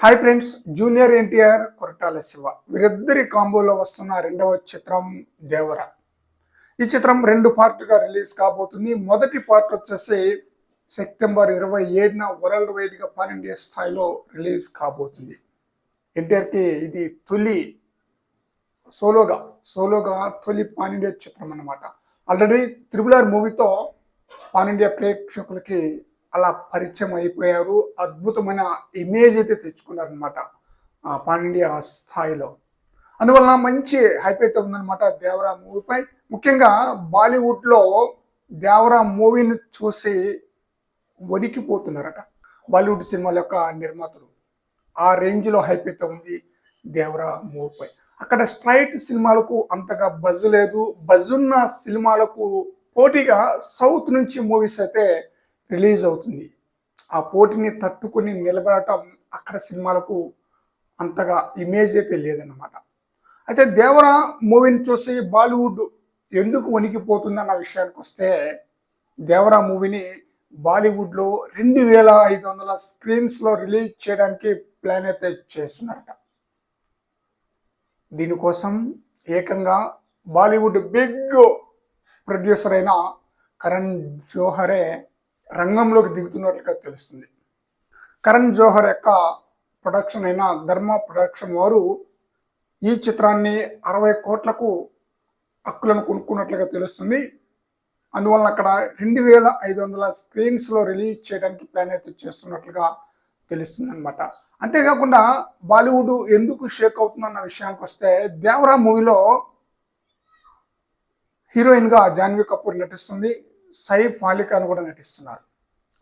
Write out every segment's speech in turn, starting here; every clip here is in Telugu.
Hi friends junior NTR Koratala Siva. వీరిద్దరి కాంబోలో వస్తున్న రెండవ చిత్రం దేవర. ఈ చిత్రం రెండు పార్ట్గా రిలీజ్ కాబోతుంది. మొదటి పార్ట్ వచ్చేసి సెప్టెంబర్ ఇరవై ఏడున వరల్డ్ వైడ్గా పాన్ ఇండియా స్థాయిలో రిలీజ్ కాబోతుంది. ఎన్టీఆర్కి ఇది తొలి సోలోగా సోలోగా తొలి పాన్ ఇండియా చిత్రం అన్నమాట. ఆల్రెడీ త్రిబుల్ ఆర్ మూవీతో పాన్ ఇండియా ప్రేక్షకులకి అలా పరిచయం అయిపోయారు. అద్భుతమైన ఇమేజ్ అయితే తెచ్చుకున్నారనమాట పాన్ ఇండియా స్థాయిలో. అందువలన మంచి హైప్ అయితే ఉందన్నమాట దేవరా మూవీపై ముఖ్యంగా బాలీవుడ్లో దేవరా మూవీని చూసి వణికిపోతున్నారట బాలీవుడ్ సినిమాల యొక్క నిర్మాతలు. ఆ రేంజ్లో హైప్ అయితే ఉంది దేవరా మూవీపై అక్కడ స్ట్రైట్ సినిమాలకు అంతగా బజ్ లేదు. బజ్ ఉన్న సినిమాలకు పోటీగా సౌత్ నుంచి మూవీస్ అయితే రిలీజ్ అవుతుంది. ఆ పోటీని తట్టుకుని నిలబడటం అక్కడ సినిమాలకు అంతగా ఇమేజ్ అయితే లేదన్నమాట అయితే దేవర మూవీని చూసి బాలీవుడ్ ఎందుకు వణికిపోతుందన్న విషయానికి వస్తే దేవరా మూవీని బాలీవుడ్లో రెండు వేల ఐదు వందల స్క్రీన్స్లో రిలీజ్ చేయడానికి ప్లాన్ అయితే చేస్తున్నారట. దీనికోసం ఏకంగా బాలీవుడ్ బిగ్ ప్రొడ్యూసర్ అయిన కరణ్ జోహరే రంగంలోకి దిగుతున్నట్లుగా తెలుస్తుంది. కరణ్ జోహర్ యొక్క ప్రొడక్షన్ అయిన ధర్మ ప్రొడక్షన్ వారు ఈ చిత్రాన్ని అరవై కోట్లకు హక్కులను కొనుక్కున్నట్లుగా తెలుస్తుంది. అందువలన అక్కడ రెండు వేల ఐదు వందల స్క్రీన్స్లో రిలీజ్ చేయడానికి ప్లాన్ అయితే చేస్తున్నట్లుగా తెలుస్తుంది అనమాట అంతేకాకుండా బాలీవుడ్ ఎందుకు షేక్ అవుతుందన్న విషయానికి వస్తే దేవరా మూవీలో హీరోయిన్గా జాన్వీ కపూర్ నటిస్తుంది. సైఫ్ అలీ ఖాన్ కూడా నటిస్తున్నారు.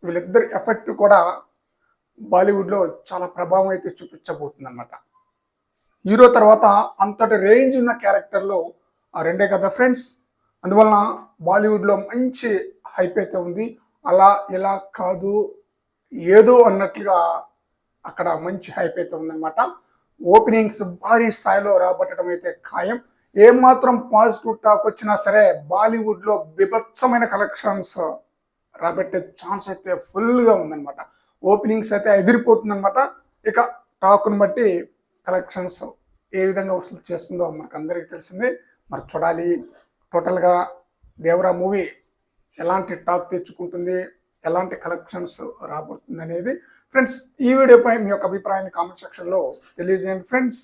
వీళ్ళిద్దరి ఎఫెక్ట్ కూడా బాలీవుడ్లో చాలా ప్రభావం అయితే చూపించబోతుంది అనమాట హీరో తర్వాత అంతటి రేంజ్ ఉన్న క్యారెక్టర్లో ఆ రెండే కదా ఫ్రెండ్స్. అందువలన బాలీవుడ్లో మంచి హైప్ అయితే ఉంది. అలా ఇలా కాదు ఏదో అన్నట్లుగా అక్కడ మంచి హైప్ అయితే ఉందన్నమాట. ఓపెనింగ్స్ భారీ స్థాయిలో రాబట్టడం అయితే ఖాయం. ఏమాత్రం పాజిటివ్ టాక్ వచ్చినా సరే బాలీవుడ్లో బిభత్సమైన కలెక్షన్స్ రాబట్టే ఛాన్స్ అయితే ఫుల్గా ఉందన్నమాట. ఓపెనింగ్స్ అయితే ఎదిరిపోతుందన్నమాట. ఇక టాక్ను బట్టి కలెక్షన్స్ ఏ విధంగా వసూలు చేస్తుందో మనకు అందరికీ తెలిసింది. మరి చూడాలి టోటల్గా దేవరా మూవీ ఎలాంటి టాక్ తెచ్చుకుంటుంది ఎలాంటి కలెక్షన్స్ రాబోతుంది అనేది ఫ్రెండ్స్ ఈ వీడియోపై మీ యొక్క అభిప్రాయాన్ని కామెంట్ సెక్షన్లో తెలియజేయండి. ఫ్రెండ్స్